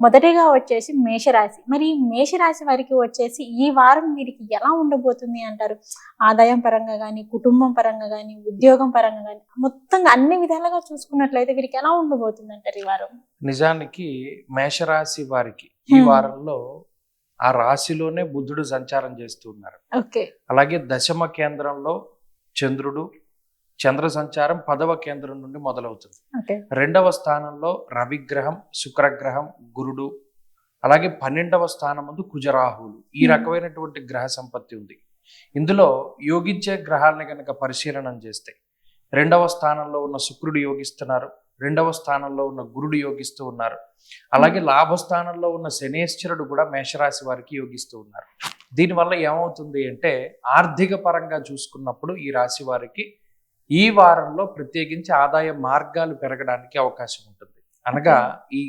మొదటిగా వచ్చేసి మేషరాశి. మరి ఈ మేషరాశి వారికి వచ్చేసి ఈ వారం వీరికి ఎలా ఉండబోతుంది అంటారు? ఆదాయం పరంగా కానీ కుటుంబం పరంగా కానీ ఉద్యోగం పరంగా కానీ మొత్తంగా అన్ని విధాలుగా చూసుకున్నట్లయితే వీరికి ఎలా ఉండబోతుంది అంటారు ఈ వారం? నిజానికి మేషరాశి వారికి ఈ. వారంలో ఆ రాశిలోనే బుద్ధుడు సంచారం చేస్తూ ఉన్నారు. ఓకే. అలాగే దశమ కేంద్రంలో చంద్రుడు చంద్ర సంచారం పదవ కేంద్రం నుండి మొదలవుతుంది. రెండవ స్థానంలో రవిగ్రహం శుక్రగ్రహం గురుడు అలాగే పన్నెండవ స్థానం ముందు కుజరాహువులు ఈ Hmm. రకమైనటువంటి గ్రహ సంపత్తి ఉంది. ఇందులో యోగించే గ్రహాలని కనుక పరిశీలనం చేస్తే రెండవ స్థానంలో ఉన్న శుక్రుడు యోగిస్తున్నారు రెండవ స్థానంలో ఉన్న గురుడు యోగిస్తూ ఉన్నారు అలాగే లాభస్థానంలో ఉన్న శనేశ్వరుడు కూడా మేషరాశి వారికి యోగిస్తూ ఉన్నారు. దీనివల్ల ఏమవుతుంది అంటే ఆర్థిక పరంగా చూసుకున్నప్పుడు ఈ రాశి వారికి ఈ వారంలో ప్రత్యేకించి ఆదాయ మార్గాలు పెరగడానికి అవకాశం ఉంటుంది అనగా ఈ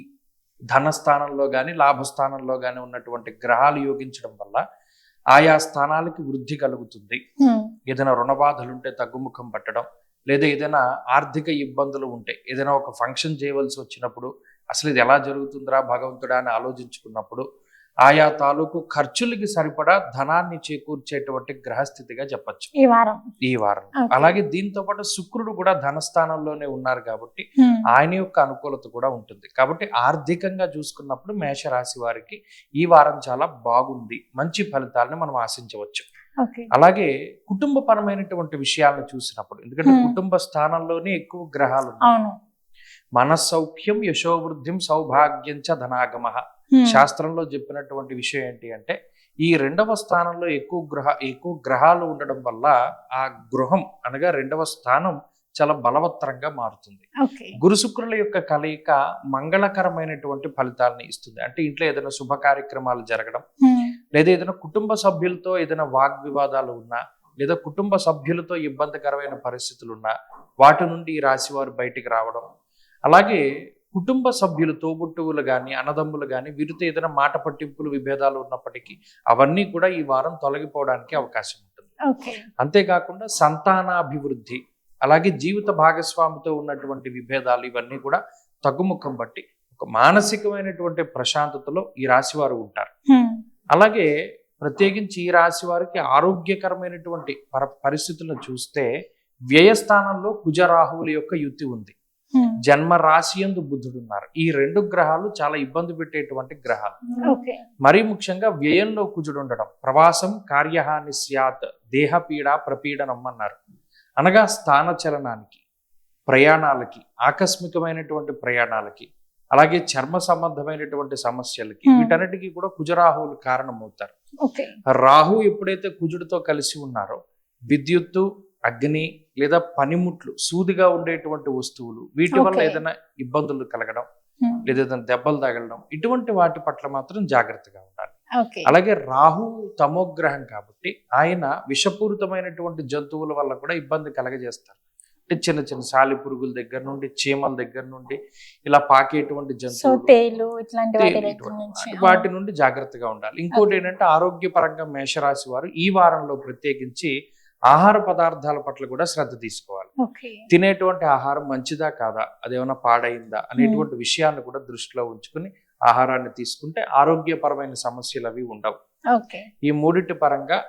ధనస్థానంలో కానీ లాభస్థానంలో కానీ ఉన్నటువంటి గ్రహాలు యోగించడం వల్ల ఆయా స్థానాలకి వృద్ధి కలుగుతుంది. ఏదైనా రుణ బాధలు ఉంటే తగ్గుముఖం పట్టడం లేదా ఏదైనా ఆర్థిక ఇబ్బందులు ఉంటే ఏదైనా ఒక ఫంక్షన్ చేయవలసి వచ్చినప్పుడు అసలు ఇది ఎలా జరుగుతుందిరా భగవంతుడా అని ఆలోచించుకున్నప్పుడు ఆయా తాలూకు ఖర్చులకి సరిపడా ధనాన్ని చేకూర్చేటువంటి గ్రహస్థితిగా చెప్పచ్చు. ఈ వారం. ఈ వారం. అలాగే దీంతో పాటు శుక్రుడు కూడా ధనస్థానంలోనే ఉన్నారు కాబట్టి. ఆయన యొక్క అనుకూలత కూడా ఉంటుంది. కాబట్టి ఆర్థికంగా చూసుకున్నప్పుడు మేషరాశి వారికి ఈ వారం చాలా బాగుంది. మంచి ఫలితాలను మనం ఆశించవచ్చు. అలాగే కుటుంబపరమైనటువంటి విషయాలను చూసినప్పుడు ఎందుకంటే. కుటుంబ స్థానంలోనే ఎక్కువ గ్రహాలు ఉన్నాయి. అవును. మనస్సౌఖ్యం యశోవృద్ధిం సౌభాగ్యం చ ధనాగమ. శాస్త్రంలో చెప్పినటువంటి విషయం ఏంటి అంటే ఈ రెండవ స్థానంలో ఎక్కువ గ్రహ ఎక్కువ గ్రహాలు ఉండడం వల్ల ఆ గృహం అనగా రెండవ స్థానం చాలా బలవత్తరంగా మారుతుంది. గురు శుక్రుల యొక్క కలయిక మంగళకరమైనటువంటి ఫలితాలను ఇస్తుంది. అంటే ఇంట్లో ఏదైనా శుభ కార్యక్రమాలు జరగడం. లేదా ఏదైనా కుటుంబ సభ్యులతో ఏదైనా వాగ్వివాదాలు ఉన్నా లేదా కుటుంబ సభ్యులతో ఇబ్బందికరమైన పరిస్థితులు ఉన్నా వాటి నుండి ఈ రాశి వారు బయటికి రావడం. అలాగే కుటుంబ సభ్యులు తోబుట్టువులు కానీ అన్నదమ్ములు కానీ వీరితో ఏదైనా మాట పట్టింపులు విభేదాలు ఉన్నప్పటికీ అవన్నీ కూడా ఈ వారం తొలగిపోవడానికి అవకాశం ఉంటుంది అంతేకాకుండా సంతానాభివృద్ధి అలాగే జీవిత భాగస్వామితో ఉన్నటువంటి విభేదాలు ఇవన్నీ కూడా తగ్గుముఖం బట్టి ఒక మానసికమైనటువంటి ప్రశాంతతలో ఈ రాశి వారు ఉంటారు. అలాగే ప్రత్యేకించి ఈ రాశి వారికి ఆరోగ్యకరమైనటువంటి పర పరిస్థితులను చూస్తే వ్యయస్థానంలో కుజరాహువుల యొక్క యుతి ఉంది. జన్మ రాశి యందు బుద్ధుడు ఉన్నారు ఈ రెండు గ్రహాలు చాలా ఇబ్బంది పెట్టేటువంటి గ్రహాలు. ఓకే. మరీ ముఖ్యంగా వ్యయంలో కుజుడు ఉండడం ప్రవాసం కార్యహాని స్యాత్ దేహపీడ ప్రపీడనం అన్నారు. అనగా స్థాన చలనానికి ప్రయాణాలకి ఆకస్మికమైనటువంటి ప్రయాణాలకి అలాగే చర్మ సంబంధమైనటువంటి సమస్యలకి Hmm. వీటన్నిటికీ కూడా కుజరాహువులు కారణమవుతారు. ఓకే. రాహు ఎప్పుడైతే కుజుడితో కలిసి ఉన్నారో విద్యుత్తు అగ్ని లేదా పనిముట్లు సూదిగా ఉండేటువంటి వస్తువులు వీటి వల్ల. ఏదైనా ఇబ్బందులు కలగడం. లేదా ఏదైనా దెబ్బలు తగలడం ఇటువంటి వాటి పట్ల మాత్రం జాగ్రత్తగా ఉండాలి. అలాగే రాహు తమోగ్రహం కాబట్టి ఆయన విషపూరితమైనటువంటి జంతువుల వల్ల కూడా ఇబ్బంది కలగజేస్తారు. అంటే చిన్న చిన్న సాలి పురుగుల దగ్గర నుండి చీమల దగ్గర నుండి ఇలా పాకేటువంటి జంతువులు వాటి నుండి జాగ్రత్తగా ఉండాలి. ఇంకోటి ఏంటంటే ఆరోగ్యపరంగా మేషరాశి వారు ఈ వారంలో ప్రత్యేకించి ఆహార పదార్థాల పట్ల కూడా శ్రద్ధ తీసుకోవాలి. తినేటువంటి ఆహారం మంచిదా కాదా? అదేమైనా పాడైందా? అనేటువంటి విషయాన్ని కూడా దృష్టిలో ఉంచుకుని ఆహారాన్ని తీసుకుంటే ఆరోగ్యపరమైన సమస్యలు అవి ఉండవు. ఓకే. ఈ మూడిటి పరంగా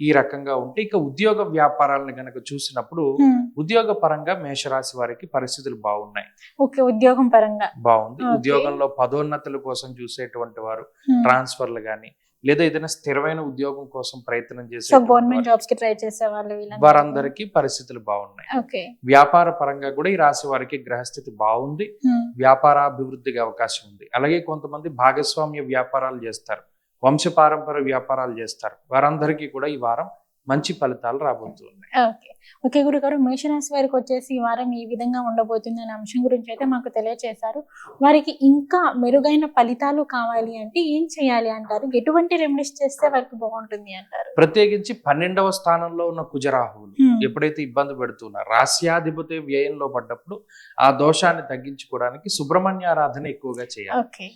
ఈ రకంగా ఉంటే ఇక ఉద్యోగ వ్యాపారాలను గనక చూసినప్పుడు. ఉద్యోగ పరంగా మేషరాశి వారికి పరిస్థితులు బాగున్నాయి. ఓకే ఉద్యోగం పరంగా. బాగుంది. ఉద్యోగంలో పదోన్నతుల కోసం చూసేటువంటి వారు. ట్రాన్స్ఫర్లు కానీ లేదా ఏదైనా స్థిరమైన ఉద్యోగం కోసం ప్రయత్నం చేసే గవర్నమెంట్ జాబ్స్కి ట్రై చేసే వాళ్ళు. వారందరికీ పరిస్థితులు బాగున్నాయి. వ్యాపార పరంగా కూడా ఈ రాశి వారికి గ్రహస్థితి బాగుంది. హ్మ్. వ్యాపారాభివృద్ధికి అవకాశం ఉంది. అలాగే కొంతమంది భాగస్వామ్య వ్యాపారాలు చేస్తారు. వంశపారంపర్య వ్యాపారాలు చేస్తారు. వారందరికీ కూడా ఈ వారం మంచి ఫలితాలు రాబోతున్నాయి. ఓకే. ఓకే గురుగారు మేషరాశి వారికి వచ్చేసి ఈ వారం ఈ విధంగా ఉండబోతుంది అనే అంశం గురించి అయితే మాకు తెలియజేశారు వారికి ఇంకా మెరుగైన ఫలితాలు కావాలి అంటే ఏం చేయాలి అంటారు? ఎటువంటి రెమెడీస్ చేస్తే వారికి బాగుంటుంది అంటారు? ప్రత్యేకించి పన్నెండవ స్థానంలో ఉన్న కుజరాహువులు. ఎప్పుడైతే ఇబ్బంది పెడుతున్నారు రాస్యాధిపతి వ్యయంలో పడ్డప్పుడు ఆ దోషాన్ని తగ్గించుకోవడానికి సుబ్రహ్మణ్యారాధన ఎక్కువగా చేయాలి.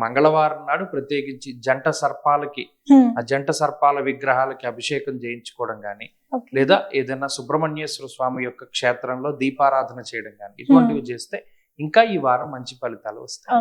మంగళవారం నాడు ప్రత్యేకించి జంట సర్పాలకి. ఆ జంట సర్పాల విగ్రహాలకి అభిషేకం చేయించుకోవడం కానీ ఓకే. లేదా ఏదైనా సుబ్రహ్మణ్యేశ్వర స్వామి యొక్క క్షేత్రంలో దీపారాధన చేయడం కానీ ఇటువంటివి చేస్తే ఇంకా ఈ వారం మంచి ఫలితాలు వస్తాయి